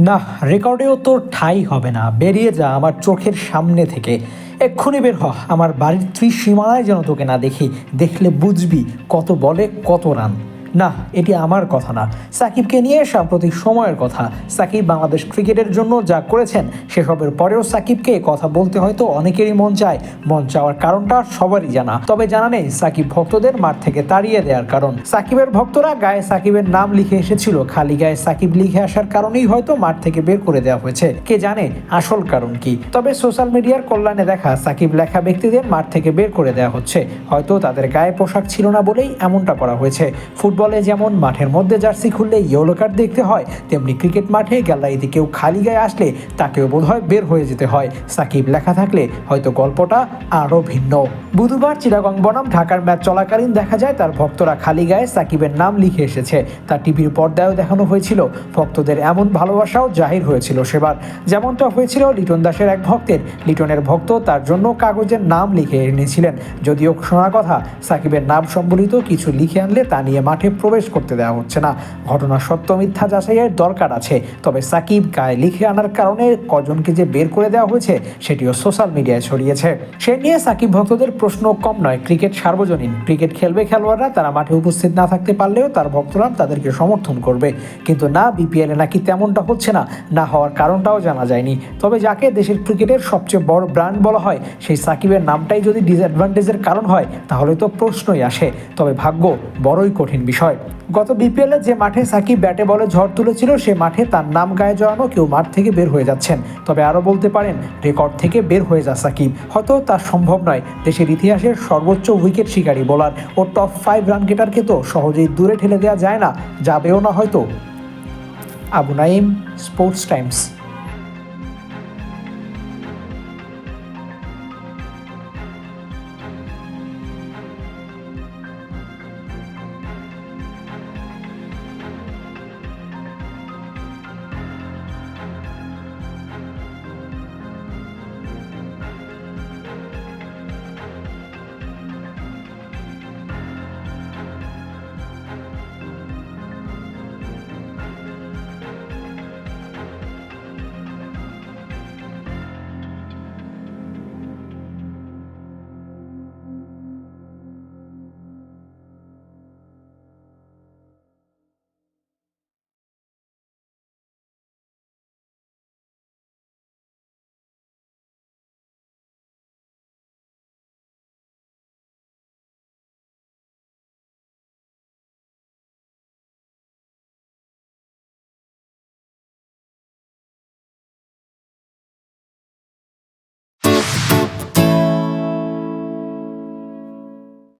না, রেকর্ডেও তো ঠাই হবে না। বেরিয়ে যা আমার চোখের সামনে থেকে। এক্ষুনি বের হ, আমার বাড়ির ত্রিসীমানায় যেন তোকে না দেখি। দেখলে বুঝবি কত বলে কত রান। না, এটি আমার কথা না। সাকিবকে নিয়ে সাম্প্রতিক সময়ের কথা। সাকিব বাংলাদেশ ক্রিকেটের জন্য যা করেছেন, সেসবের পরেও সাকিবকে কথা বলতে হয়তো অনেকেরই মন চায়। মন চাওয়ার কারণটা সবারই জানা। তবে জানা নেই সাকিব ভক্তদের মাঠ থেকে তাড়িয়ে দেওয়ার কারণ। সাকিবের ভক্তরা গায়ে সাকিবের নাম লিখে এসেছিল। খালি গায়ে সাকিব লিখে আসার কারণেই হয়তো মাঠ থেকে বের করে দেওয়া হয়েছে। কে জানে আসল কারণ কি। তবে সোশ্যাল মিডিয়ার কল্যাণে দেখা, সাকিব লেখা ব্যক্তিদের মাঠ থেকে বের করে দেওয়া হচ্ছে। হয়তো তাদের গায়ে পোশাক ছিল না বলেই এমনটা করা হয়েছে। ফুটবলে যেমন মাঠের মধ্যে জার্সি খুললে ইয়েলো কার্ড দেখতে হয়, তেমনি ক্রিকেট মাঠে গ্যালারিতে কেউ খালি গায়ে আসলে তাকেও বোধহয় বের হয়ে যেতে হয়। সাকিব লেখা থাকলে হয়তো গল্পটা আরও ভিন্ন। বুধবার চিরাগং বনাম ঢাকার ম্যাচ চলাকালীন দেখা যায় তার ভক্তরা খালি গায়ে সাকিবের নাম লিখে এসেছে। তার টিভির পর্দায়ও দেখানো হয়েছিল। ভক্তদের এমন ভালোবাসাও জাহির হয়েছিল সেবার। যেমনটা হয়েছিল লিটন দাসের এক ভক্তের। লিটনের ভক্ত তার জন্য কাগজের নাম লিখে এনেছিলেন। যদিও শোনা কথা, সাকিবের নাম সম্বলিত কিছু লিখে আনলে তা নিয়ে মাঠে প্রবেশ করতে দেওয়া হচ্ছে না। ঘটনা সত্য মিথ্যা যাচাইয়ের দরকার আছে। তবে সাকিব গায়ে লিখে আনার কারণে কজনকে যে বের করে দেওয়া হয়েছে, সেটিও সোশ্যাল মিডিয়ায় ছড়িয়েছে। সে নিয়ে সাকিব ভক্তদের প্রশ্ন কম নয়। ক্রিকেট সার্বজনীন। ক্রিকেট খেলবে খেলোয়াড়রা, তারা মাঠে উপস্থিত না থাকতে পারলেও তার ভক্তরা তাদেরকে সমর্থন করবে। কিন্তু না, বিপিএলে নাকি তেমনটা হচ্ছে না। না হওয়ার কারণটাও জানা যায়নি। তবে যাকে দেশের ক্রিকেটের সবচেয়ে বড় ব্র্যান্ড বলা হয়, সেই সাকিবের নামটাই যদি ডিসঅ্যাডভান্টেজের কারণ হয়, তাহলে তো প্রশ্নই আসে। তবে ভাগ্য বড়ই কঠিন বিষয়। গত বিপিএলে যে মাঠে সাকিব ব্যাটে বলে ঝড় তুলেছিল, সে মাঠে তার নাম গায়ে জড়ানো কেউ মাঠ থেকে বের হয়ে যাচ্ছেন। তবে আরও বলতে পারেন, রেকর্ড থেকে বের হয়ে যা সাকিব। হয়তো তা সম্ভব নয়। দেশের ইতিহাসের সর্বোচ্চ উইকেট শিকারী, বোলার ও টপ ফাইভ রান গেটারকে তো সহজেই দূরে ঠেলে দেওয়া যায় না। যাবেও না হয়তো। Abu Naim sports Times